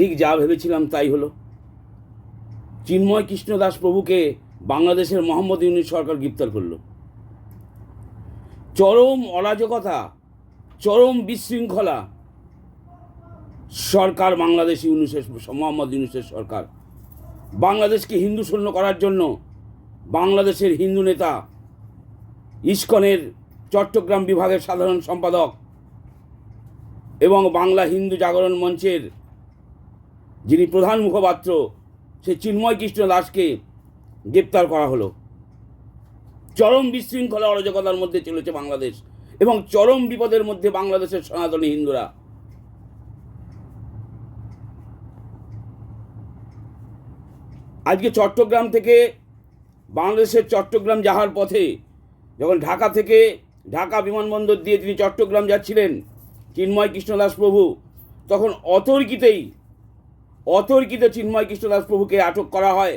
ঠিক যা ভেবেছিলাম তাই হলো। চিন্ময় কৃষ্ণ দাস প্রভুকে বাংলাদেশের মোহাম্মদ ইউনিট সরকার গ্রেপ্তার করল। চরম অরাজকতা, চরম বিশৃঙ্খলা সরকার বাংলাদেশ ইউনুসের মোহাম্মদ ইউনুসের সরকার। বাংলাদেশকে হিন্দু শূন্য করার জন্য বাংলাদেশের হিন্দু নেতা ইস্কনের চট্টগ্রাম বিভাগের সাধারণ সম্পাদক এবং বাংলা হিন্দু জাগরণ মঞ্চের যিনি প্রধান মুখপাত্র সে চিন্ময় কৃষ্ণ দাসকে গ্রেপ্তার করা হলো। চরম বিশৃঙ্খলা অরাজকতার মধ্যে চলেছে বাংলাদেশ এবং চরম বিপদের মধ্যে বাংলাদেশের সনাতনী হিন্দুরা। আজকে চট্টগ্রাম থেকে, বাংলাদেশের চট্টগ্রাম যাওয়ার পথে, যখন ঢাকা থেকে ঢাকা বিমানবন্দর দিয়ে তিনি চট্টগ্রাম যাচ্ছিলেন, চিন্ময় কৃষ্ণদাস প্রভু, তখন অতর্কিতেই অতর্কিত চিন্ময় কৃষ্ণদাস প্রভুকে আটক করা হয়।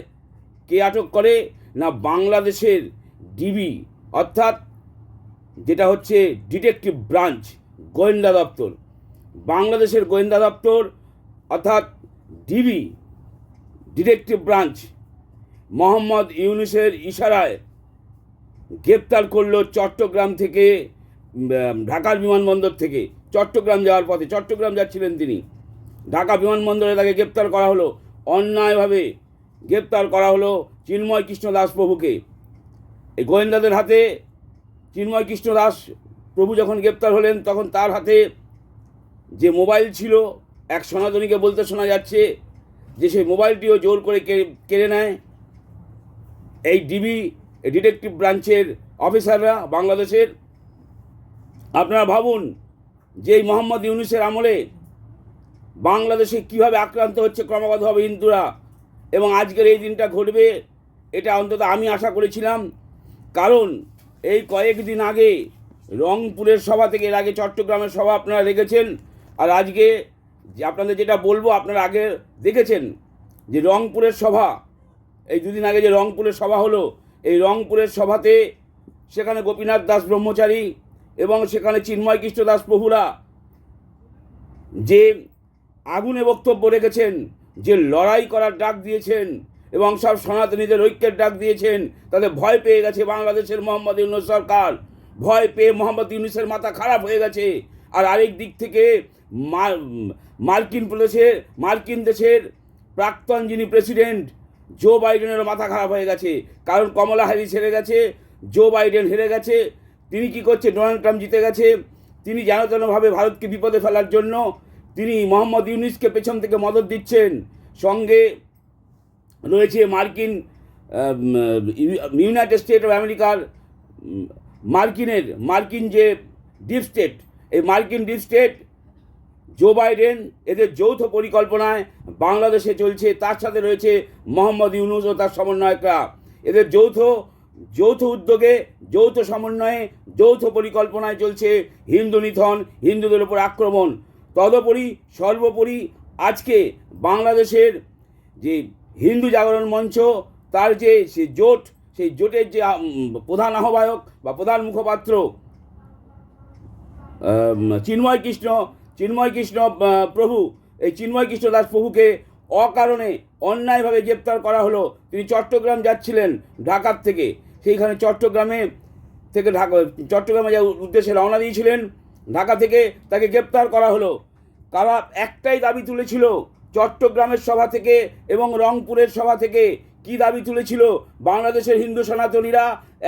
কে আটক করে? না বাংলাদেশের ডিবি অর্থাৎ যেটা হচ্ছে ডিটেকটিভ ব্রাঞ্চ, গোয়েন্দা দপ্তর। বাংলাদেশের গোয়েন্দা দপ্তর, অর্থাৎ ডিবি ডিটেকটিভ ব্রাঞ্চ, মোহাম্মদ ইউনুসের ইশারায় গ্রেপ্তার করল চট্টগ্রাম থেকে ঢাকার বিমানবন্দর থেকে। চট্টগ্রাম যাওয়ার পথে চট্টগ্রাম যাচ্ছিলেন তিনি। ঢাকা বিমানবন্দরে তাকে গ্রেপ্তার করা হলো। অন্যায়ভাবে গ্রেপ্তার করা হলো চিন্ময় কৃষ্ণ দাস প্রভুকে। এই গোয়েন্দাদের হাতে চিন্ময় কৃষ্ণ দাস প্রভু যখন গ্রেপ্তার হলেন, তখন তার হাতে যে মোবাইল ছিল, এক সনাতনীকে বলতে শোনা যাচ্ছে যে সেই মোবাইলটিও জোর করে কেড়ে নেয়। এই ডিবি ডিটেকটিভ ব্রাঞ্চের অফিসাররা বাংলাদেশের, আপনারা ভাবুন যে এই মোহাম্মদ ইউনুসের আমলে বাংলাদেশে কীভাবে আক্রান্ত হচ্ছে ক্রমাগতভাবে হিন্দুরা? এবং আজকের এই দিনটা ঘটবে, এটা অন্তত আমি আশা করেছিলাম। কারণ এই কয়েকদিন আগে রংপুরের সভা থেকে, এর আগে চট্টগ্রামের সভা আপনারা দেখেছেন। আর আজকে যে আপনাদের যেটা বলব, আপনারা আগে দেখেছেন যে রংপুরের সভা, এই দুদিন আগে যে রংপুরের সভা হলো, এই রংপুরের সভাতে সেখানে গোপীনাথ দাস ব্রহ্মচারী এবং সেখানে চিন্ময় কৃষ্ণ দাস প্রভুরা যে আগুনে বক্তব্য রেখেছেন, যে লড়াই করার ডাক দিয়েছেন এবং সব সনাতনীদের ঐক্যের ডাক দিয়েছেন, তাদের ভয় পেয়ে গেছে বাংলাদেশের মোহাম্মদ ইউনুস সরকার। ভয় পেয়ে মোহাম্মদ ইউনুসের মাথা খারাপ হয়ে গেছে। আর আরেক দিক থেকে মার্কিন প্রদেশের মার্কিন দেশের প্রাক্তন যিনি প্রেসিডেন্ট, জো বাইডেনের মাথা খারাপ হয়ে গেছে। কারণ কমলা হ্যারিস হেরে গেছে, জো বাইডেন হেরে গেছে, তিনি কি করছে, ডোনাল্ড ট্রাম্প জিতে গেছে, তিনি যেন তেনভাবে ভারতকে বিপদে ফেলার জন্য তিনি মোহাম্মদ ইউনিসকে পেছন থেকে মদত দিচ্ছেন। সঙ্গে রয়েছে মার্কিন ইউনাইটেড স্টেট অফ আমেরিকার মার্কিনের, মার্কিন যে ডিপ স্টেট, এই মার্কিন ডিপ স্টেট, জো বাইডেন, এদের যৌথ পরিকল্পনায় বাংলাদেশে চলছে। তার সাথে রয়েছে মোহাম্মদ ইউনুস ও তার সমন্বয়করা। এদের যৌথ যৌথ উদ্যোগে, যৌথ সমন্বয়ে, যৌথ পরিকল্পনায় চলছে হিন্দু নিধন, হিন্দুদের উপর আক্রমণ। তদুপরি সর্বোপরি আজকে বাংলাদেশের যে হিন্দু জাগরণ মঞ্চ, তার যে সে জোট, সেই জোটের যে প্রধান আহ্বায়ক বা প্রধান মুখপাত্র চিন্ময় কৃষ্ণ চিন্ময় কৃষ্ণ প্রভু, এই চিন্ময় কৃষ্ণ দাস প্রভুকে অকারণে অন্যায়ভাবে গ্রেপ্তার করা হলো। তিনি চট্টগ্রাম যাচ্ছিলেন ঢাকার থেকে। সেইখানে চট্টগ্রামে থেকে ঢাকা, চট্টগ্রামে যা উদ্দেশ্যে রওনা দিয়েছিলেন। ঢাকা থেকে তাকে গ্রেপ্তার করা হলো। তারা একটাই দাবি তুলেছিল চট্টগ্রামের সভা থেকে এবং রংপুরের সভা থেকে, কি দাবি তুলেছিল? বাংলাদেশের হিন্দু সনাতনীরা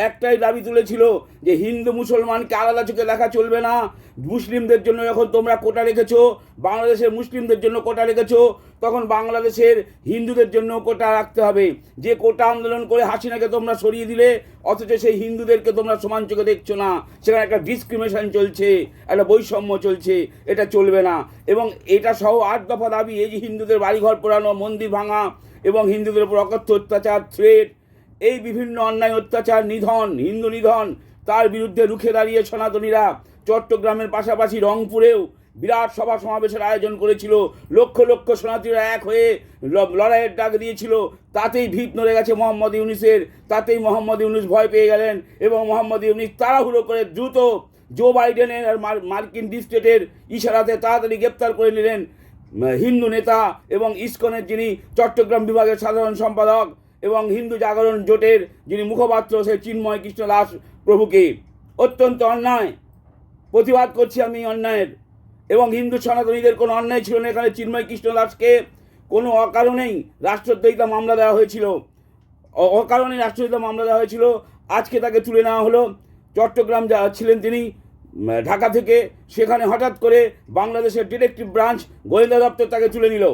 একটাই দাবি তুলেছিল যে হিন্দু মুসলমানকে আলাদা চোখে দেখা চলবে না। মুসলিমদের জন্য যখন তোমরা কোটা রেখেছো, বাংলাদেশের মুসলিমদের জন্য কোটা রেখেছো, তখন বাংলাদেশের হিন্দুদের জন্য কোটা রাখতে হবে। যে কোটা আন্দোলন করে হাসিনাকে তোমরা সরিয়ে দিলে, অথচ সেই হিন্দুদেরকে তোমরা সমান চোখে দেখছ না। সেখানে একটা ডিসক্রিমিনেশন চলছে, একটা বৈষম্য চলছে, এটা চলবে না। এবং এটা সহ আট দফা দাবি, এই যে হিন্দুদের বাড়িঘর পোড়ানো, মন্দির ভাঙা এবং হিন্দুদের উপর অকথ্য অত্যাচার থ্রেট এই বিভিন্ন অন্যায়, অত্যাচার, নিধন, হিন্দু নিধন, তার বিরুদ্ধে রুখে দাঁড়িয়ে সনাতনীরা চট্টগ্রামের পাশাপাশি রংপুরেও বিরাট সভা সমাবেশের আয়োজন করেছিল। লক্ষ লক্ষ সনাতনীরা এক হয়ে লড়াইয়ের ডাক দিয়েছিল। তাতেই ভিত নড়ে গেছে মোহাম্মদ ইউনিসের। তাতেই মোহাম্মদ ইউনিস ভয় পেয়ে গেলেন এবং মোহাম্মদ ইউনিস তাড়াহুড়ো করে দ্রুত জো বাইডেনের আর মার- মার্কিন ডিস্টেটের ইশারাতে তাড়াতাড়ি গ্রেপ্তার করে নিলেন হিন্দু নেতা এবং ইসকনের যিনি চট্টগ্রাম বিভাগের সাধারণ সম্পাদক এবং হিন্দু জাগরণ জোটের যিনি মুখপাত্র সে চিন্ময় কৃষ্ণ দাস প্রভুকে। অত্যন্ত অন্যায়। প্রতিবাদ করছি আমি অন্যায়ের। এবং হিন্দু সনাতনীদের কোনো অন্যায় ছিল না। এখানে চিন্ময় কৃষ্ণ দাসকে কোনো অকারণেই রাষ্ট্রদ্রোহিতা মামলা দেওয়া হয়েছিল। অকারণে রাষ্ট্রদ্রোহিতা মামলা দেওয়া হয়েছিল। আজকে তাকে তুলে নেওয়া হলো। চট্টগ্রাম যা ছিলেন তিনি ঢাকা থেকে। সেখানে হঠাৎ করে বাংলাদেশের ডিটেকটিভ ব্রাঞ্চ গোয়েন্দা দপ্তর তাকে তুলে নিল।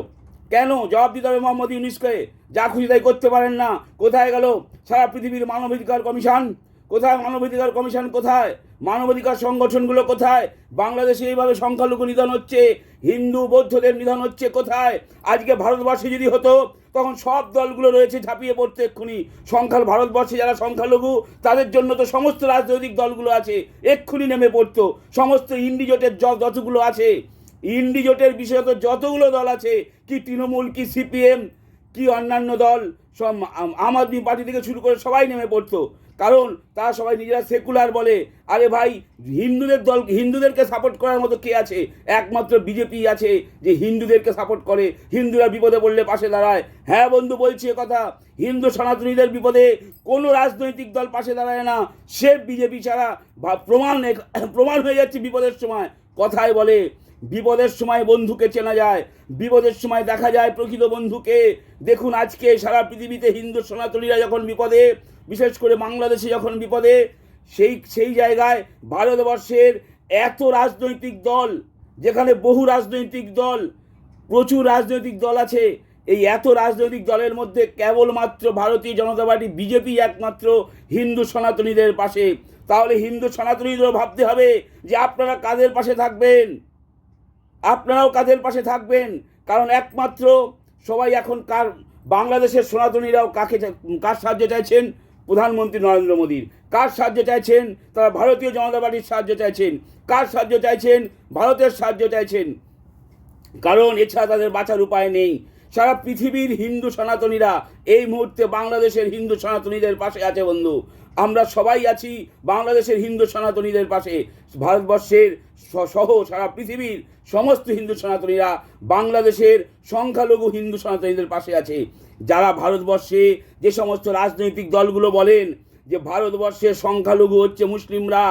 কেন? জবাব দিতে হবে মোহাম্মদ ইউনিসকে। যা খুশি তাই করতে পারেন না। কোথায় গেল সারা পৃথিবীর মানবাধিকার কমিশন? কোথায় মানবাধিকার কমিশন কোথায়? মানবাধিকার সংগঠনগুলো কোথায়? বাংলাদেশে এইভাবে সংখ্যালঘু নিধন হচ্ছে, হিন্দু বৌদ্ধদের নিধন হচ্ছে কোথায়? আজকে ভারতবর্ষে যদি হতো, তখন সব দলগুলো রয়েছে ঝাঁপিয়ে পড়তে এক্ষুনি। সংখ্যাল ভারতবর্ষে যারা সংখ্যালঘু, তাদের জন্য তো সমস্ত রাজনৈতিক দলগুলো আছে, এক্ষুনি নেমে পড়তো। সমস্ত ইন্ডিজোটের যতগুলো আছে ইন্ডিজোটের বিশেষত যতগুলো দল আছে, কি তৃণমূল, কি সিপিএম কি অন্যান্য দল সব আম- আদমি পার্টি থেকে শুরু করে সবাই নেমে পড়তো। কারণ তারা সবাই নিজেরা সেকুলার বলে, আরে ভাই, হিন্দুদের দল হিন্দুদেরকে সাপোর্ট করার মতো কে আছে? একমাত্র বিজেপি আছে যে হিন্দুদেরকে সাপোর্ট করে। হিন্দুরা বিপদে পড়লে পাশে দাঁড়ায়। হ্যাঁ বন্ধু, বলছি কথা। হিন্দু সনাতনীদের বিপদে কোনো রাজনৈতিক দল পাশে দাঁড়ায় না। সে বিজেপি ছাড়া প্রমাণ প্রমাণ হয়ে যাচ্ছে বিপদের সময়। কথায় বলে বিপদের সময় বন্ধুকে চেনা যায়, বিপদের সময় দেখা যায় প্রকৃত বন্ধুকে। দেখুন আজকে সারা পৃথিবীতে হিন্দু সনাতনীরা যখন বিপদে, বিশেষ করে বাংলাদেশে যখন বিপদে, সেই সেই জায়গায় ভারতবর্ষের এত রাজনৈতিক দল, যেখানে বহু রাজনৈতিক দল, প্রচুর রাজনৈতিক দল আছে, এই এত রাজনৈতিক দলের মধ্যে কেবলমাত্র ভারতীয় জনতা পার্টি, বিজেপি একমাত্র হিন্দু সনাতনীদের পাশে। তাহলে হিন্দু সনাতনীদেরও ভাবতে হবে যে আপনারা কাদের পাশে থাকবেন? আপনারাও কাদের পাশে থাকবেন। কারণ একমাত্র সবাই এখন কার বাংলাদেশের সনাতনীরাও কাকে কার সাহায্য চাইছেন? প্রধানমন্ত্রী নরেন্দ্র মোদীর। কার সাহায্য চাইছেন? তারা ভারতীয় জনতা পার্টির সাহায্য চাইছেন। কার সাহায্য চাইছেন? ভারতের সাহায্য চাইছেন। কারণ এছাড়া তাদের বাঁচার উপায় নেই। সারা পৃথিবীর হিন্দু সনাতনীরা এই মুহূর্তে বাংলাদেশের হিন্দু সনাতনীদের পাশে আছে, বন্ধু। আমরা সবাই আছি বাংলাদেশের হিন্দু সনাতনীদের পাশে। ভারতবর্ষের সহ সারা পৃথিবীর সমস্ত হিন্দু সনাতনীরা বাংলাদেশের সংখ্যালঘু হিন্দু সনাতনীদের পাশে আছে। যারা ভারতবর্ষে যে সমস্ত রাজনৈতিক দলগুলো বলেন যে ভারতবর্ষের সংখ্যালঘু হচ্ছে মুসলিমরা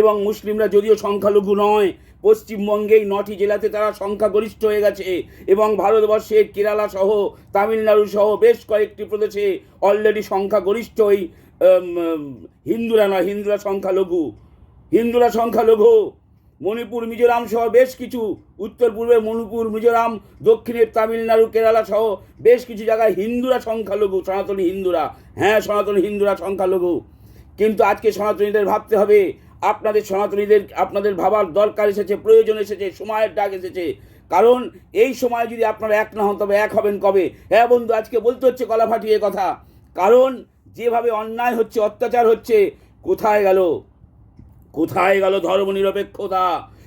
এবং মুসলিমরা যদিও সংখ্যালঘু নয়, পশ্চিমবঙ্গেই নটি জেলাতে তারা সংখ্যাগরিষ্ঠ হয়ে গেছে এবং ভারতবর্ষের কেরালা সহ তামিলনাড়ু সহ বেশ কয়েকটি প্রদেশে অলরেডি সংখ্যাগরিষ্ঠ ওই হিন্দুরা নয়, হিন্দুরা সংখ্যালঘু। হিন্দুরা সংখ্যালঘু। মণিপুর, মিজোরাম সহ বেশ কিছু, উত্তর পূর্বে মণিপুর, মিজোরাম, দক্ষিণের তামিলনাড়ু, কেরালা সহ বেশ কিছু জায়গায় হিন্দুরা সংখ্যালঘু, সনাতনী হিন্দুরা। হ্যাঁ সনাতনী হিন্দুরা সংখ্যালঘু। কিন্তু আজকে সনাতনীদের ভাবতে হবে, আপনাদের সনাতনীদের, আপনাদের ভাবার দরকার এসেছে, প্রয়োজন এসেছে, সময়ের ডাক এসেছে। কারণ এই সময় যদি আপনারা এক না হন, তবে এক হবেন কবে? হ্যাঁ বন্ধু, আজকে বলতে হচ্ছে গলা ফাটিয়ে কথা। কারণ যেভাবে অন্যায় হচ্ছে অত্যাচার হচ্ছে কোথায় গেল? কোথায় গেল ধর্মনিরপেক্ষতা?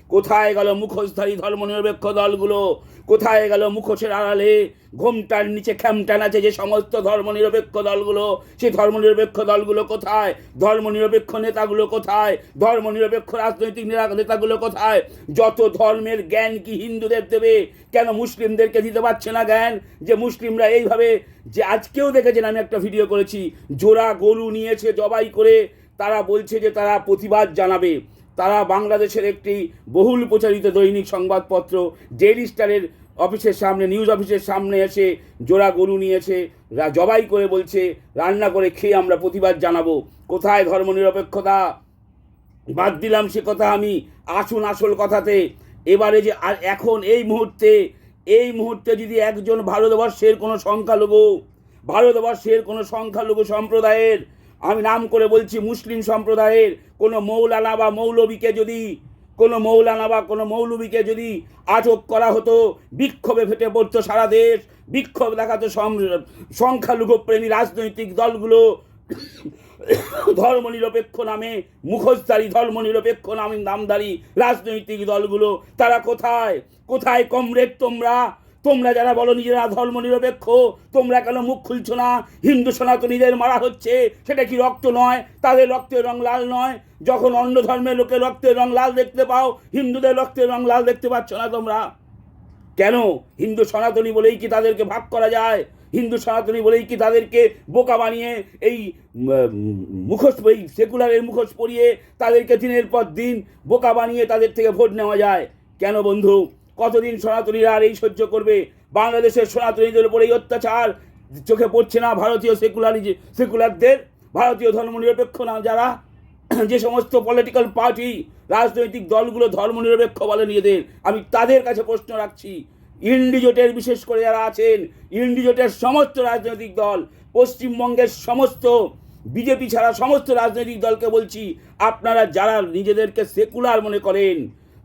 কোথায় গেল মুখোশধারী ধর্মনিরপেক্ষ দলগুলো? কোথায় গেল মুখোশের আড়ালে? ঘোমটার নিচে খ্যামটান আছে যে সমস্ত ধর্মনিরপেক্ষ দলগুলো। সেই ধর্মনিরপেক্ষ দলগুলো কোথায়? ধর্মনিরপেক্ষ নেতাগুলো কোথায়? ধর্মনিরপেক্ষ রাজনৈতিক নেতাগুলো কোথায়? যত ধর্মের জ্ঞান কি হিন্দুদের দেবে? কেন মুসলিমদেরকে দিতে পারছে না জ্ঞান? যে মুসলিমরা এইভাবে যে আজকেও দেখেছেন, আমি একটা ভিডিও করেছি, জোড়া গরু নিয়েছে জবাই করে। তারা বলছে যে তারা প্রতিবাদ জানাবে। তারা বাংলাদেশের একটি বহুল প্রচারিত দৈনিক সংবাদপত্র ডেইলি স্টারের অফিসের সামনে নিউজ অফিসের সামনে এসে জোড়া গরু নিয়েছে জবাই করে বলছে, রান্না করে খেয়ে আমরা প্রতিবাদ জানাব। কোথায় ধর্মনিরপেক্ষতা? বাদ দিলাম সে কথা আমি আসুন আসল কথাতে। এবারে যে আর এখন এই মুহূর্তে এই মুহূর্তে যদি একজন ভারতবর্ষের কোনো সংখ্যালঘু, ভারতবর্ষের কোনো সংখ্যালঘু সম্প্রদায়ের আমি নাম করে বলছি মুসলিম সম্প্রদায়ের কোনো মৌলানা বা মৌলবীকে যদি, কোনো মৌলানা বা কোনো মৌলবীকে যদি আটক করা হতো, বিক্ষোভে ফেটে পড়তো সারা দেশ, বিক্ষোভ দেখাতো সম- সংখ্যালঘু প্রেমী রাজনৈতিক দলগুলো, ধর্মনিরপেক্ষ নামে মুখোশধারী, ধর্মনিরপেক্ষ নামে নামধারী রাজনৈতিক দলগুলো, তারা কোথায়? কোথায় কমরেড তোমরা? তোমরা যারা বলো নিজেরা ধর্ম নিরপেক্ষ, তোমরা কেন মুখ খুলছো না? হিন্দু সনাতনীদের মারা হচ্ছে, সেটা কি রক্ত নয়? তাদের রক্তের রং লাল নয়? যখন অন্য ধর্মের লোকের রক্তের রং লাল দেখতে পাও, হিন্দুদের রক্তের রং লাল দেখতে পাচ্ছ না তোমরা? কেন? হিন্দু সনাতনী বলেই কি তাদেরকে ভাগ করা যায়? হিন্দু সনাতনী বলেই কি তাদেরকে বোকা বানিয়ে এই মুখোশ, এই সেকুলারের মুখোশ পরিয়ে তাদেরকে দিনের পর দিন বোকা বানিয়ে তাদের থেকে ভোট নেওয়া যায়? কেন বন্ধু? কতদিন সনাতনীরা আর এই সহ্য করবে? বাংলাদেশের সনাতনীদের উপর এই অত্যাচার চোখে পড়ছে না ভারতীয় সেকুলারিজি সেকুলারদের ভারতীয় ধর্মনিরপেক্ষ না যারা? যে সমস্ত পলিটিক্যাল পার্টি রাজনৈতিক দলগুলো ধর্মনিরপেক্ষ বলে নিজেদের। আমি তাদের কাছে প্রশ্ন রাখছি। ইন্ডিজোটের বিশেষ করে যারা আছেন, ইন্ডিজোটের সমস্ত রাজনৈতিক দল, পশ্চিমবঙ্গের সমস্ত, বিজেপি ছাড়া সমস্ত রাজনৈতিক দলকে বলছি, আপনারা যারা নিজেদেরকে সেকুলার মনে করেন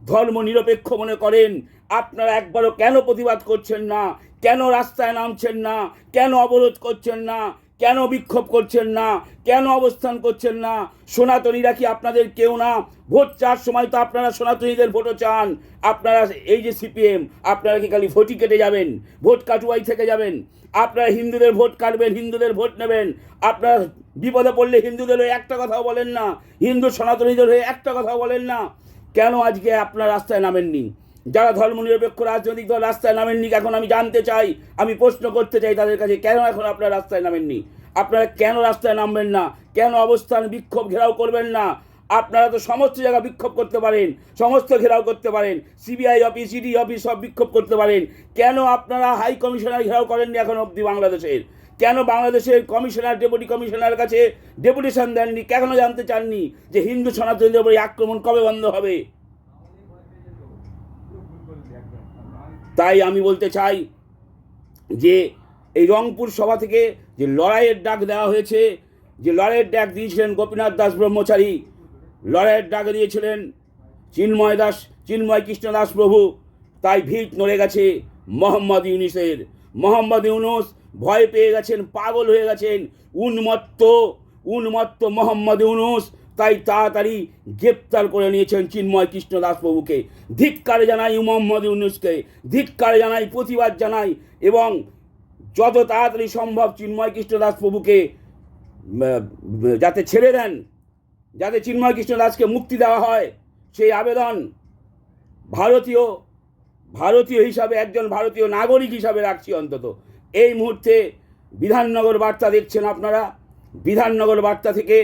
ধর্ম নিরপেক্ষ মনে করেন আপনারা একবারও কেন প্রতিবাদ করছেন না? কেন রাস্তায় নামছেন না? কেন অবরোধ করছেন না? কেন বিক্ষোভ করছেন না? কেন অবস্থান করছেন না? সনাতনীরা কি আপনাদের কেউ না? ভোট চার সময় তো আপনারা সনাতনীদের ভোটও চান। আপনারা এই যে সিপিএম, আপনারা কি খালি ভোটই কেটে যাবেন? ভোট কাটুয়াই থেকে যাবেন? আপনারা হিন্দুদের ভোট কাটবেন, হিন্দুদের ভোট নেবেন। আপনারা বিপদে পড়লে হিন্দুদের হয়ে একটা কথাও বলেন না। হিন্দু সনাতনীদের হয়ে একটা কথাও বলেন না। কেন আজকে আপনার রাস্তায় নামেননি? যারা ধর্মনিরপেক্ষ রাজনৈতিক দল রাস্তায় নামেননি, এখন আমি জানতে চাই, আমি প্রশ্ন করতে চাই তাদের কাছে, কেন এখন আপনারা রাস্তায় নামেননি? আপনারা কেন রাস্তায় নামবেন না? কেন অবস্থান বিক্ষোভ ঘেরাও করবেন না? আপনারা তো সমস্ত জায়গা বিক্ষোভ করতে পারেন, সমস্ত ঘেরাও করতে পারেন, সিবিআই অফিস, ইডি অফিস সব বিক্ষোভ করতে পারেন। কেন আপনারা হাই কমিশনার ঘেরাও করেননি এখন অবধি বাংলাদেশের? কেন বাংলাদেশের কমিশনার, ডেপুটি কমিশনার কাছে ডেপুটেশন দেননি? কেন জানতে চাননি যে হিন্দু সনাতনীদের উপরে আক্রমণ কবে বন্ধ হবে? তাই আমি বলতে চাই যে এই রংপুর সভা থেকে যে লড়াইয়ের ডাক দেওয়া হয়েছে, যে লড়াইয়ের ডাক দিয়েছিলেন গোপীনাথ দাস ব্রহ্মচারী, লড়াইয়ের ডাক দিয়েছিলেন চিন্ময় দাস, চিন্ময় কৃষ্ণ দাস প্রভু। তাই ভিড় নড়ে গেছে মোহাম্মদ ইউনিসের। মোহাম্মদ ইউনুস ভয় পেয়ে গেছেন, পাগল হয়ে গেছেন। উন্মত্ত উন্মত্ত মোহাম্মদ ইউনুস তাই তাড়াতাড়ি গ্রেপ্তার করে নিয়েছেন চিন্ময় কৃষ্ণ দাস প্রভুকে ধিক্কার জানাই মোহাম্মদ ইউনুসকে ধিক্কার জানাই, প্রতিবাদ জানাই এবং যত তাড়াতাড়ি সম্ভব চিন্ময় কৃষ্ণ দাস প্রভুকে যাতে ছেড়ে দেন, যাতে চিন্ময় কৃষ্ণ দাসকে মুক্তি দেওয়া হয়, সেই আবেদন ভারতীয় ভারতীয় হিসাবে, একজন ভারতীয় নাগরিক হিসাবে রাখছি অন্তত। এই মুহূর্তে বিধাননগর বার্তা দেখছেন আপনারা। বিধাননগর বার্তা থেকে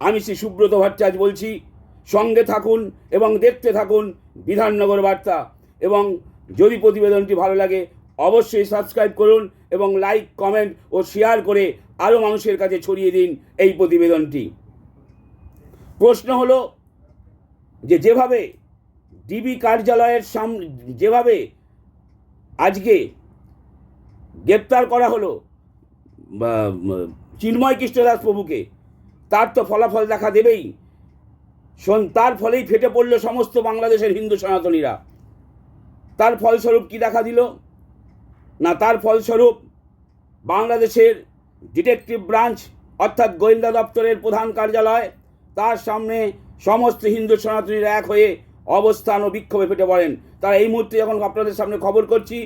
আমি শ্রী সুব্রত ভট্টাচার্য বলছি, সঙ্গে থাকুন এবং দেখতে থাকুন বিধাননগর বার্তা। এবং যদি প্রতিবেদনটি ভালো লাগে, অবশ্যই সাবস্ক্রাইব করুন এবং লাইক, কমেন্ট ও শেয়ার করে আরও মানুষের কাছে ছড়িয়ে দিন এই প্রতিবেদনটি। প্রশ্ন হলো যে যেভাবে ডিবি কার্যালয়ের সাম, যেভাবে আজকে গ্রেপ্তার করা হলো চিন্ময় কৃষ্ণদাস প্রভুকে তার তো ফলাফল দেখা দেবেই। শোন, তার ফলেই ফেটে পড়ল সমস্ত বাংলাদেশের হিন্দু সনাতনীরা। তার ফলস্বরূপ কি দেখা দিল? না, তার ফলস্বরূপ বাংলাদেশের ডিটেকটিভ ব্রাঞ্চ, অর্থাৎ গোয়েন্দা দপ্তরের প্রধান কার্যালয়, তার সামনে সমস্ত হিন্দু সনাতনীরা এক হয়ে অবস্থান ও বিক্ষোভে ফেটে পড়েন। তারা এই মুহূর্তে যখন আপনাদের সামনে খবর করছি,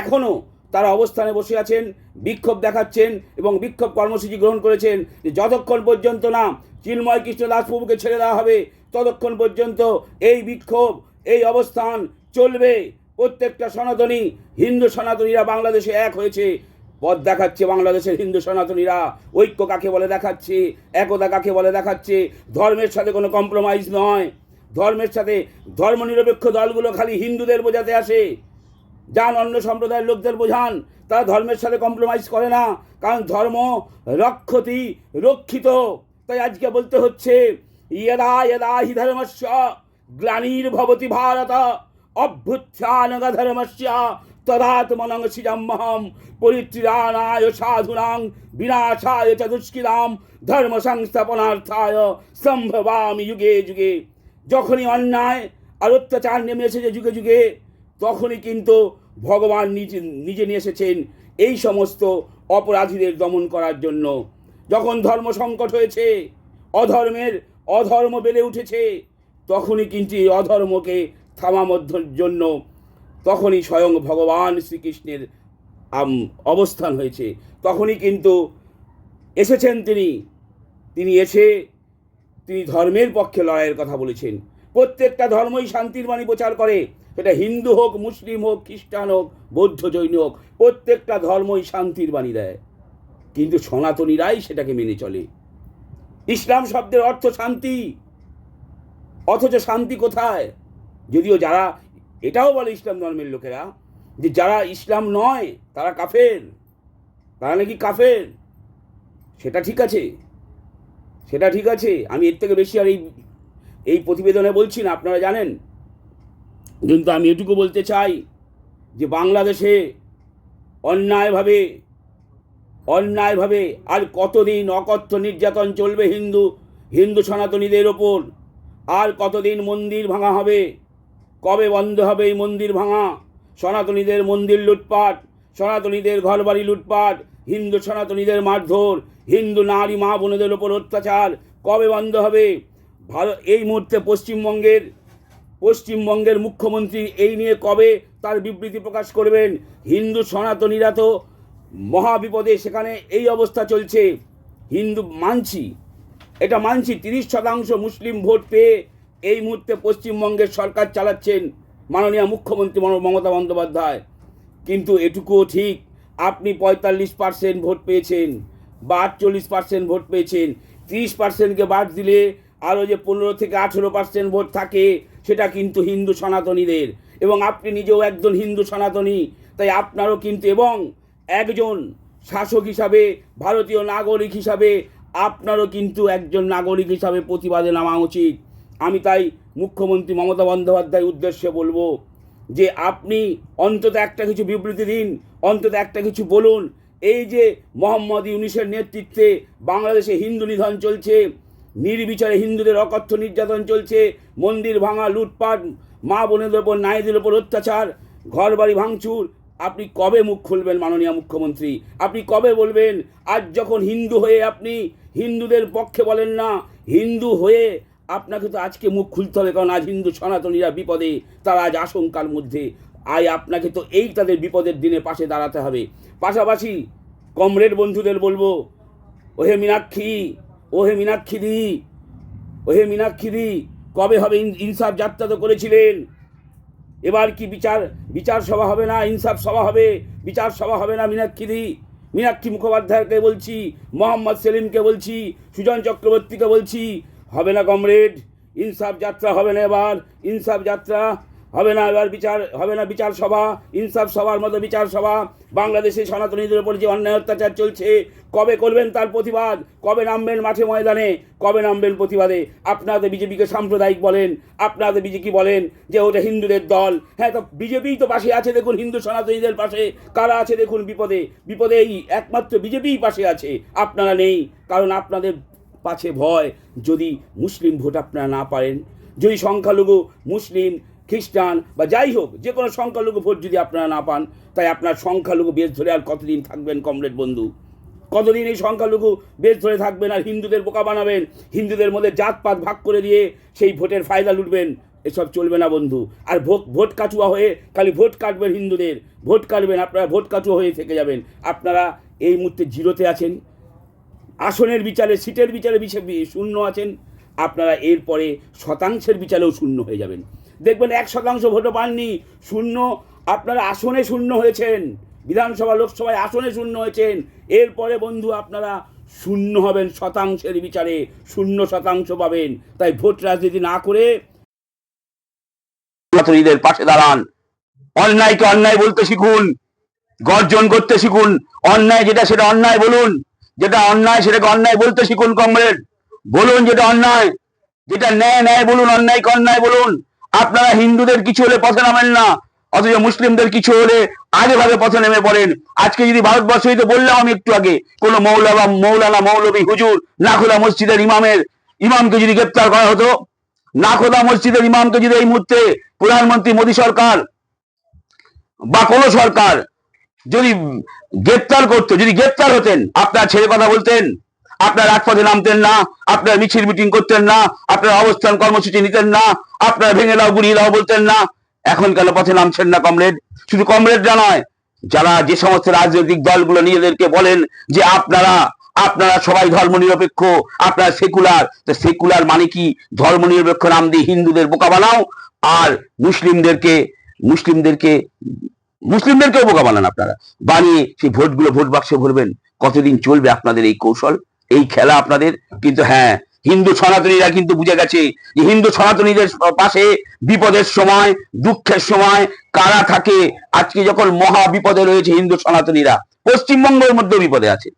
এখনও তারা অবস্থানে বসে আছেন, বিক্ষোভ দেখাচ্ছেন এবং বিক্ষোভ কর্মসূচি গ্রহণ করেছেন যতক্ষণ পর্যন্ত না চিন্ময় কৃষ্ণ দাসবাবুকে ছেড়ে দেওয়া হবে, ততক্ষণ পর্যন্ত এই বিক্ষোভ, এই অবস্থান চলবে। প্রত্যেকটা সনাতনী, হিন্দু সনাতনীরা বাংলাদেশে এক হয়েছে। পথ দেখাচ্ছে বাংলাদেশের হিন্দু সনাতনীরা। ঐক্য কাকে বলে দেখাচ্ছে? একতা কাকে বলে দেখাচ্ছে? ধর্মের সাথে কোনো কম্প্রোমাইজ নয়। ধর্মের সাথে ধর্মনিরপেক্ষ দলগুলো খালি হিন্দুদের বোঝাতে আসে। যান অন্য সম্প্রদায়ের লোকদের বোঝান, তারা ধর্মের সাথে কম্প্রোমাইজ করে না, কারণ ধর্ম রক্ষতি, রক্ষিত। তাই আজকে বলতে হচ্ছে, ইয়দা ইয়দা হি ধর্মস্য গ্লানির্ভবতি ভারত, অভ্যুত্থানগ ধর্মস্য, তদাত্মনং সিজম্মহম পরিত্রাণায় সাধুনাং, বিনাশায় চ ধর্ম সংস্থাপনার্থায় সম্ভবামি যুগে যুগে। যখনই অন্যায় আর অত্যাচার নেমে এসেছে যুগে যুগে, তখনই কিন্তু ভগবান নিজে নিজে নিয়ে এসেছেন এই সমস্ত অপরাধীদের দমন করার জন্য। যখন ধর্ম সংকট হয়েছে, অধর্মের অধর্ম বেড়ে উঠেছে, তখনই কিন্তু এই অধর্মকে থামানোর জন্য তখনই স্বয়ং ভগবান শ্রীকৃষ্ণের অবস্থান হয়েছে। তখনই কিন্তু এসেছেন তিনি। তিনি এসে তিনি ধর্মের পক্ষে লড়াইয়ের কথা বলেছেন। প্রত্যেকটা ধর্মই শান্তির বাণী প্রচার করে। সেটা হিন্দু হোক, মুসলিম হোক, খ্রিস্টান হোক, বৌদ্ধ জৈন হোক, প্রত্যেকটা ধর্মই শান্তির বাণী দেয়। কিন্তু সনাতনীরাই সেটাকে মেনে চলে। ইসলাম শব্দের অর্থ শান্তি। অথচ শান্তি কোথায়? যদিও যারা, এটাও বলে ইসলাম ধর্মের লোকেরা, যে যারা ইসলাম নয়, তারা কাফের। তারা নাকি কাফের? সেটা ঠিক আছে। সেটা ঠিক আছে। আমি এর থেকে বেশি আর এই এই প্রতিবেদনে বলছি না, আপনারা জানেন। কিন্তু আমি এটুকু বলতে চাই যে বাংলাদেশে অন্যায়ভাবে অন্যায়ভাবে আর কতদিন অকথ্য নির্যাতন চলবে হিন্দু হিন্দু সনাতনীদের ওপর? আর কতদিন মন্দির ভাঙা হবে? কবে বন্ধ হবে এই মন্দির ভাঙা? সনাতনীদের মন্দির লুটপাট, সনাতনীদের ঘরবাড়ি লুটপাট, হিন্দু সনাতনীদের মারধর, হিন্দু নারী মা বোনেদের ওপর অত্যাচার কবে বন্ধ হবে? ভারত, এই মুহূর্তে পশ্চিমবঙ্গের পশ্চিমবঙ্গের মুখ্যমন্ত্রী এই নিয়ে কবে তার বিবৃতি প্রকাশ করবেন? হিন্দু সনাতনীরা তো মহাবিপদে সেখানে এই অবস্থা চলছে। হিন্দু মানছি। এটা মানছি, তিরিশ শতাংশ মুসলিম ভোট পেয়ে এই মুহূর্তে পশ্চিমবঙ্গের সরকার চালাচ্ছেন মাননীয় মুখ্যমন্ত্রী মম- মমতা বন্দ্যোপাধ্যায়। কিন্তু এটুকুও ঠিক, আপনি পঁয়তাল্লিশ পার্সেন্ট ভোট পেয়েছেন বা আটচল্লিশ পার্সেন্ট ভোট পেয়েছেন। তিরিশ পার্সেন্টকে বাদ দিলে আরও যে পনেরো থেকে আঠেরো পার্সেন্ট ভোট থাকে সেটা কিন্তু হিন্দু সনাতনীদের। এবং আপনি নিজেও একজন হিন্দু সনাতনী, তাই আপনারও কিন্তু এবং একজন শাসক হিসাবে, ভারতীয় নাগরিক হিসাবে, আপনারও কিন্তু একজন নাগরিক হিসাবে প্রতিবাদে নামা উচিত। আমি তাই মুখ্যমন্ত্রী মমতা বন্দ্যোপাধ্যায় উদ্দেশ্যে বলব যে আপনি অন্তত একটা কিছু বিবৃতি দিন, অন্তত একটা কিছু বলুন। এই যে মোহাম্মদ ইউনিসের নেতৃত্বে বাংলাদেশে হিন্দু নিধন চলছে নির্বিচারে হিন্দুদের অকথ্য নির্যাতন চলছে, মন্দির ভাঙা, লুটপাট, মা বোনেদের ওপর, নারীদের ওপর অত্যাচার, ঘরবাড়ি ভাঙচুর। আপনি কবে মুখ খুলবেন মাননীয় মুখ্যমন্ত্রী? আপনি কবে বলবেন, আজ যখন হিন্দু হয়ে আপনি হিন্দুদের পক্ষে বলেন না, হিন্দু হয়ে আপনাকে তো আজকে মুখ খুলতে হবে, কারণ আজ হিন্দু সনাতনীরা বিপদে, তারা আজ আশঙ্কার মধ্যে। আয় আপনাকে তো এই তাদের বিপদের দিনে পাশে দাঁড়াতে হবে। পাশাপাশি, কমরেড বন্ধুদের বলব, ওহে মীনাক্ষী ওহে মীনাক্ষী দি, ওহে মীনাক্ষী দি, কবে হবে ইন- ইনসাফ যাত্রা তো করেছিলেন? এবার কি বিচার বিচার সভা হবে না? ইনসাফ সভা হবে? বিচার সভা হবে না মীনাক্ষীদি মীনাক্ষী মুখোপাধ্যায়কে বলছি, মোহাম্মদ সেলিমকে বলছি, সুজন চক্রবর্তীকে বলছি, হবে না কমরেড? ইনসাফ যাত্রা হবে না এবার। ইনসাফ যাত্রা হবে না এবার বিচার, হবে না বিচার সভা, ইনসাফ সভার মতো বিচার সভা। বাংলাদেশে সনাতনীদের উপর যে অন্যায় অত্যাচার চলছে, কবে করবেন তার প্রতিবাদ? কবে নামবেন মাঠে ময়দানে? কবে নামবেন প্রতিবাদে? আপনাদের বিজেপিকে সাম্প্রদায়িক বলেন আপনাদের বিজেপি বলেন যে ওটা হিন্দুদের দল। হ্যাঁ তো বিজেপিই তো পাশে আছে দেখুন, হিন্দু সনাতনীদের পাশে। কারা আছে দেখুন বিপদে? বিপদে এই একমাত্র বিজেপিই পাশে আছে। আপনারা নেই, কারণ আপনাদের পাছে ভয়। যদি মুসলিম ভোট আপনারা না পারেন, যদি সংখ্যালঘু, মুসলিম খ্রিস্টান বা যাই হোক, যে কোনো সংখ্যালঘু ভোট যদি আপনারা না পান, তাই আপনার সংখ্যালঘু বেশ ধরে আর কতদিন থাকবেন কমরেড বন্ধু? কতদিন এই সংখ্যালঘু বেশ ধরে থাকবেন আর হিন্দুদের বোকা বানাবেন? হিন্দুদের মধ্যে জাতপাত ভাগ করে দিয়ে সেই ভোটের ফায়দা লুটবেন? এসব চলবে না বন্ধু। আর ভোট ভোট কাচুয়া হয়ে খালি ভোট কাটবেন হিন্দুদের। ভোট কাটবেন আপনারা, ভোট কাচুয়া হয়ে থেকে যাবেন। আপনারা এই মুহূর্তে জিরোতে আছেন। আসনের বিচারে, সিটের বিচারে শূন্য আছেন। আপনারা এরপরে শতাংশের বিচারেও শূন্য হয়ে যাবেন। দেখবেন এক শতাংশ ভোটও পাননি, শূন্য। আপনারা আসনে শূন্য হয়েছেন। বিধানসভা, লোকসভায় আসনে শূন্য হয়েছেন। এরপরে বন্ধু, আপনারা শূন্য হবেন শতাংশের বিচারে, শূন্য শতাংশ পাবেন। তাই ভোট রাজনীতি না করে পাশে দাঁড়ান। অন্যায়কে অন্যায় বলতে শিখুন, গর্জন করতে শিখুন। অন্যায় যেটা সেটা অন্যায় বলুন, যেটা অন্যায় সেটাকে অন্যায় বলতে শিখুন কমরেড বলুন যেটা অন্যায়, যেটা ন্যায় ন্যায় বলুন, অন্যায়কে অন্যায় বলুন। আপনারা হিন্দুদের কিছু হলে পথে নামেন না, অথচ মুসলিমদের কিছু হলে আগে ভাবে পথে নেমে পড়েন। আজকে যদি ভারতবর্ষ হইতে বললাম আমি একটু আগে, কোন মৌলা মৌলানা, মৌলবী, হুজুর, নাখোলা মসজিদের ইমামের, ইমামকে যদি গ্রেপ্তার করা হতো নাখোদা মসজিদের ইমামকে যদি এই মুহূর্তে প্রধানমন্ত্রী মোদী সরকার বা কোন সরকার যদি গ্রেপ্তার করতো, যদি গ্রেপ্তার হতেন, আপনার ছেড়ে কথা বলতেন। আপনার রাজপথে নামতেন না, আপনার মিছিল মিটিং করতেন না, আপনার অবস্থান কর্মসূচি নিতেন না, আপনার ভেঙে দাও গুড়িয়ে দাও বলতেন না। এখন কেন পথে নামছেন না কমরেড? শুধু কমরেডরা নয়, যারা যে সমস্ত রাজনৈতিক দলগুলো নিজেদেরকে বলেন যে আপনারা আপনারা সবাই ধর্ম নিরপেক্ষ আপনারা সেকুলার, তো সেকুলার মানে কি? ধর্ম নিরপেক্ষ নাম দিয়ে হিন্দুদের বোকা বানাও, আর মুসলিমদেরকে মুসলিমদেরকে, মুসলিমদেরকেও বোকা বানান আপনারা। বানিয়ে সেই ভোটগুলো ভোট বাক্সে ভরবেন। কতদিন চলবে আপনাদের এই কৌশল? এই খেলা আপনাদের কিন্তু হ্যাঁ হিন্দু সনাতনীরা কিন্তু বুঝে গেছে যে হিন্দু সনাতনীদের পাশে বিপদের সময়, দুঃখের সময় কারা থাকে। আজকে যখন মহা বিপদে রয়েছে হিন্দু সনাতনীরা, পশ্চিমবঙ্গের মধ্যে বিপদে আছে।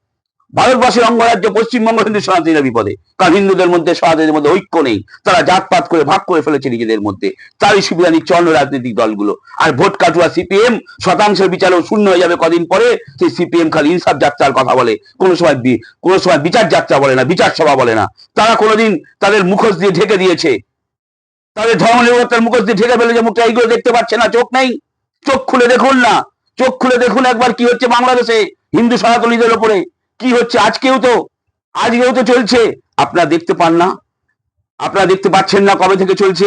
ভারতবর্ষের অঙ্গরাজ্য, পশ্চিমবঙ্গ হিন্দু সনাতনীরা বিপদে। কারণ হিন্দুদের মধ্যে সনাতনীদের মধ্যে ঐক্য নেই। তারা জাতপাত করে, ভাগ করে ফেলেছে নিজেদের মধ্যে। তারই সুবিধা নিচ্ছে অন্য রাজনৈতিক দলগুলো। আর ভোট কাটুয়া সিপিএম শতাংশের বিচারেও শূন্য হয়ে যাবে কদিন পরে। সেই সিপিএম খালি ইনসাফ যাত্রার কথা বলে। কোনো সময় কোনো সময় বিচার যাত্রা বলে না, বিচার সভা বলে না। তারা কোনোদিন তাদের মুখোশ দিয়ে ঢেকে দিয়েছে। তাদের ধর্ম নিরবতার মুখোশ দিয়ে ঢেকে ফেলে যে মুখটা এইগুলো দেখতে পাচ্ছে না, চোখ নেই। চোখ খুলে দেখুন না। চোখ খুলে দেখুন একবার কি হচ্ছে বাংলাদেশে। হিন্দু সনাতনীদের ওপরে। কি হচ্ছে? আজকেও তো আজকেও তো চলছে। আপনারা দেখতে পান না। আপনারা দেখতে পাচ্ছেন না কবে থেকে চলছে।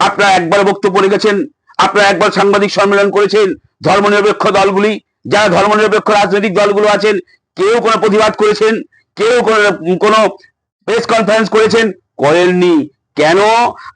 আপনারা একবার বক্তব্য রেখেছেন। আপনারা একবার সাংবাদিক সম্মেলন করেছেন ধর্মনিরপেক্ষ দলগুলি। যারা ধর্মনিরপেক্ষ রাজনৈতিক দলগুলো আছেন, কেউ কোনো প্রতিবাদ করেছেন, কেউ কোনো প্রেস কনফারেন্স করেছেন, করেননি। কেন?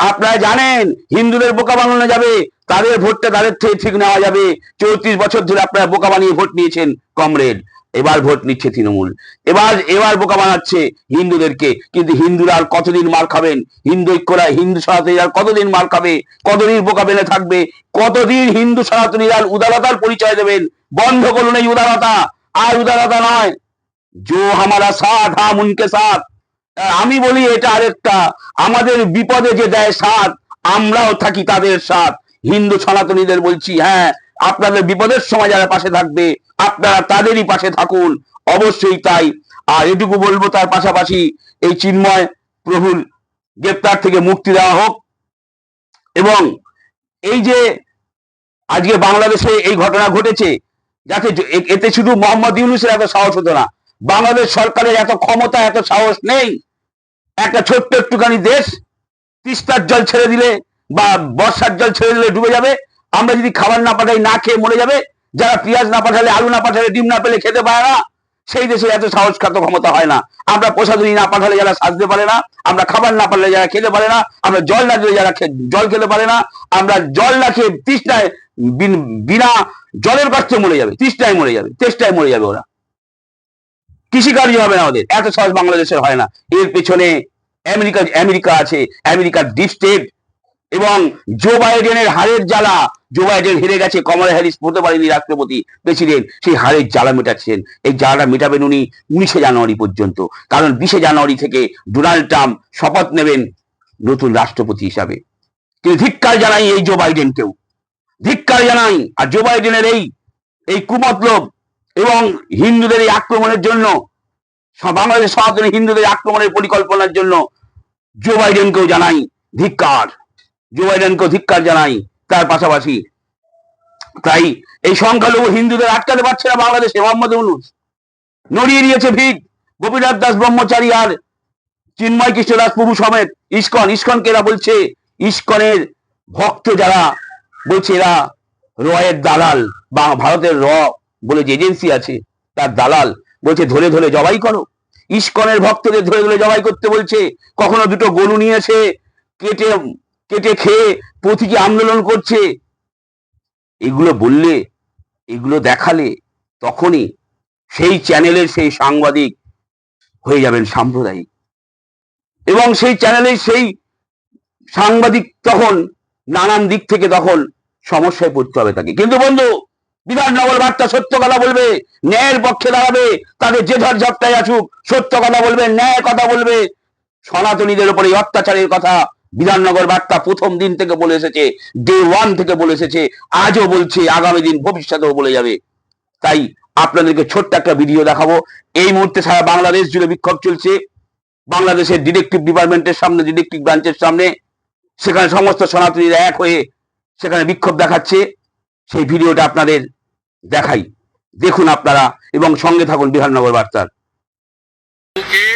আপনারা জানেন, হিন্দুদের বোকা বানানো যাবে, তাদের ভোটটা তাদের থেকে ঠিক নেওয়া যাবে। চৌত্রিশ বছর ধরে আপনারা বোকা বানিয়ে ভোট নিয়েছেন, কমরেড। এবার ভোট নিচ্ছে তৃণমূল। এবার এবার বোকা বানাচ্ছে হিন্দুদেরকে। কিন্তু হিন্দুরা আর কতদিন মার খাবেন? হিন্দু ঐক্যরা, হিন্দু সনাতনীরা কতদিন মার খাবে? কতদিন বোকা বেনে থাকবে? কতদিন হিন্দু সনাতনীরা উদারতার পরিচয় দেবেন? বন্ধ করুন এই উদারতা। আর উদারতা নয়। জো হামারা সাথ হাম উনকে সাথ। আমি বলি এটা আরেকটা। আমাদের বিপদে যে দেয় সাথ, আমরাও থাকি তাদের সাথ। হিন্দু সনাতনীদের বলছি হ্যাঁ আপনাদের বিপদের সময় যারা পাশে থাকবে, আপনারা তাদেরই পাশে থাকুন। অবশ্যই তাই। আর এটুকু বলব তার পাশাপাশি এই চিন্ময় প্রভুর গ্রেপ্তার থেকে মুক্তি দেওয়া হোক এবং এই যে আজকে বাংলাদেশে এই ঘটনা ঘটেছে, যাতে এতে শুধু মোহাম্মদ ইউনুসের এত সাহস হতো না, বাংলাদেশ সরকারের এত ক্ষমতা, এত সাহস নেই। একটা ছোট্ট একটুখানি দেশ তিস্তার জল ছেড়ে দিলে বা বর্ষার জল ছেড়ে দিলে ডুবে যাবে আমরা যদি খাবার না পাঠাই, না খেয়ে মরে যাবে, যারা পেঁয়াজ না পাঠালে, আলু না পাঠালে, ডিম না পেলে খেতে পারে না, সেই দেশে এত সাহস খাত ক্ষমতা হয় না। আমরা প্রসাদনী না পাঠালে যারা সাজতে পারে না, আমরা খাবার না পারলে যারা খেতে পারে না, আমরা জল না দিলে যারা জল খেতে পারে না, আমরা জল না খেয়ে তৃষ্ণায় বিনা জলের কষ্টে মরে যাবে, তৃষ্ণায় মরে যাবে চেষ্টায় মরে যাবে ওরা। কৃষিকার্য হবে না ওদের, এত সহজ বাংলাদেশের হয় না। এর পেছনে আমেরিকা আমেরিকা আছে, আমেরিকার ডিপ স্টেট এবং জো বাইডেনের হারের জ্বালা। জো বাইডেন হেরে গেছে কমলা হ্যারিস হতে পারেনি রাষ্ট্রপতি। প্রেসিডেন্ট সেই হারের জ্বালা মেটাচ্ছেন। এই জ্বালাটা মেটাবেন উনি উনিশে জানুয়ারি পর্যন্ত। কারণ বিশে জানুয়ারি থেকে ডোনাল্ড ট্রাম্প শপথ নেবেন নতুন রাষ্ট্রপতি হিসাবে। কিন্তু ধিক্কার জানাই এই জো বাইডেনকেও ধিক্কার জানাই। আর জো বাইডেনের এই এই কুমতলব এবং হিন্দুদের এই আক্রমণের জন্য, বাংলাদেশ সনাতনী হিন্দুদের আক্রমণের পরিকল্পনার জন্য জো বাইডেনকেও জানাই ধিক্কার। জো বাইডেনকেও ধিক্কার জানাই তার পাশাপাশি। তাই এই সংখ্যালঘু হিন্দুদের আটকাতে পারছে না বাংলাদেশে মোহাম্মদ ইউনুস। নড়িয়ে দিয়েছে ভিড় গোপীনাথ দাস ব্রহ্মচারী আর চিন্ময় কৃষ্ণ দাস প্রভু সমেত। ইস্কন, ইস্কনকে এরা বলছে ইস্কনের ভক্ত যারা, বলছে এরা রয়ের দালাল বা ভারতের র বলে যে এজেন্সি আছে তার দালাল, বলছে ধরে ধরে জবাই করো। ইস্কনের ভক্তদের ধরে ধরে জবাই করতে বলছে, কখনো দুটো গরু নিয়েছে কেটে কেটে খেয়ে প্রতীকী আন্দোলন করছে। এগুলো বললে, এগুলো দেখালে তখনই সেই চ্যানেলের সেই সাংবাদিক হয়ে যাবেন সাম্প্রদায়িক। এবং সেই চ্যানেলের সেই সাংবাদিক তখন নানান দিক থেকে তখন সমস্যায় পড়তে হবে তাকে। কিন্তু বন্ধু, বিধাননগর বার্তা সত্য কথা বলবে, ন্যায়ের পক্ষে দাঁড়াবে, তাদের যে ধর ঝপটায় আসুক, সত্য কথা বলবে, ন্যায় কথা বলবে। সনাতনীদের উপরে অত্যাচারের কথা বিধাননগর বার্তা প্রথম দিন থেকে বলে এসেছে ডে ওয়ান থেকে বলে এসেছে, আজও বলছে, আগামী দিন ভবিষ্যতেও বলে যাবে। তাই আপনাদেরকে ছোট্ট একটা ভিডিও দেখাবো। এই মুহূর্তে সারা বাংলাদেশ জুড়ে বিক্ষোভ চলছে। বাংলাদেশের ডিটেকটিভ ডিপার্টমেন্টের সামনে ডিটেকটিভ ব্রাঞ্চের সামনে, সেখানে সমস্ত সনাতনীরা এক হয়ে সেখানে বিক্ষোভ দেখাচ্ছে। সেই ভিডিওটা আপনাদের দেখাই। দেখুন আপনারা এবং সঙ্গে থাকুন বিধাননগর বার্তার ওকে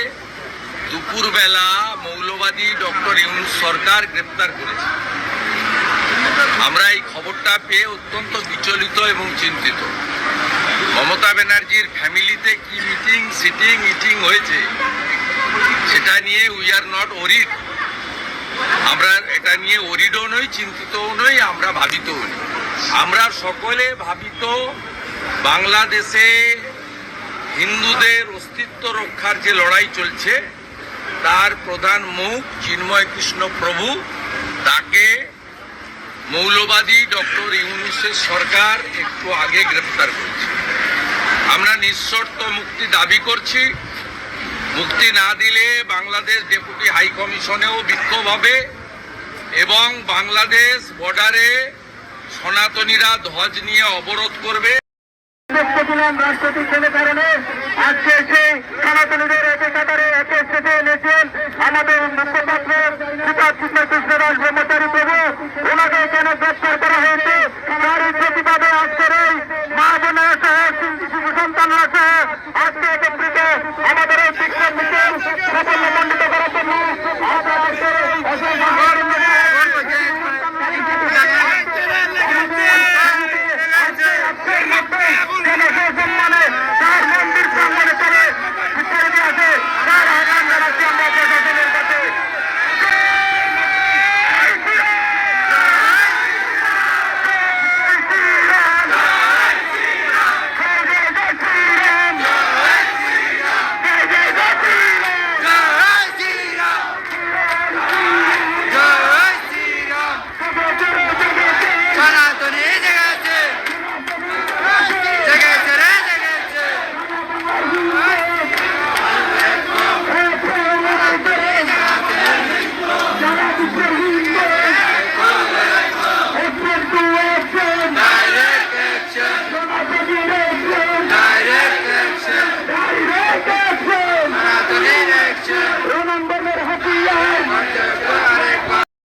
দুপুরবেলা মৌলবাদী ডক্টর ইউনুস সরকার গ্রেপ্তার করেছে। আমরা এই খবরটা পেয়ে অত্যন্ত বিচলিত এবং চিন্তিত। মমতা ব্যানার্জির ফ্যামিলিতে কি মিটিং, সিটিং, ইটিং হয়েছে, সেটা নিয়ে উই আর নট ওরিড আমরা এটা নিয়ে ওরিডও নই, চিন্তিতও নই, আমরা ভাবিতও নই। আমরা সকলে ভাবিত বাংলাদেশে হিন্দুদের অস্তিত্ব রক্ষার যে লড়াই চলছে তার প্রধান মুখ চিন্ময় কৃষ্ণ প্রভু। তাকে মৌলবাদী ডক্টর ইউনুসের সরকার একটু আগে গ্রেপ্তার করেছে। আমরা নিঃশর্ত মুক্তি দাবি করছি। মুক্তি না দিলে বাংলাদেশ ডেপুটি হাই কমিশনেও বিক্ষোভ হবে এবং বাংলাদেশ বর্ডারে সনাতনীরা ধ্বজ নিয়ে অবরোধ করবে। দেশকে দিলাম রাষ্ট্রপতি ছেলে কারণে। আজকে সেই সনাতনীদের একে কাতারে, একে স্টেটে এনেছেন আমাদের মুখপাত্র কিতাব কৃষ্ণ দাস ব্রহ্মচারী প্রভু। ওনাকে কেন গ্রেপ্তার করা হয়েছে। তার প্রতিবাদে আজকের এই মা বোনেরা সহ শিশু সন্তানরা সহ আজকে একত্রিত আমাদের এই শিক্ষক মিশন সাফল্যমণ্ডিত করার জন্য। আমরা আজকের এই জনসাধারণ মানে তার মন্দির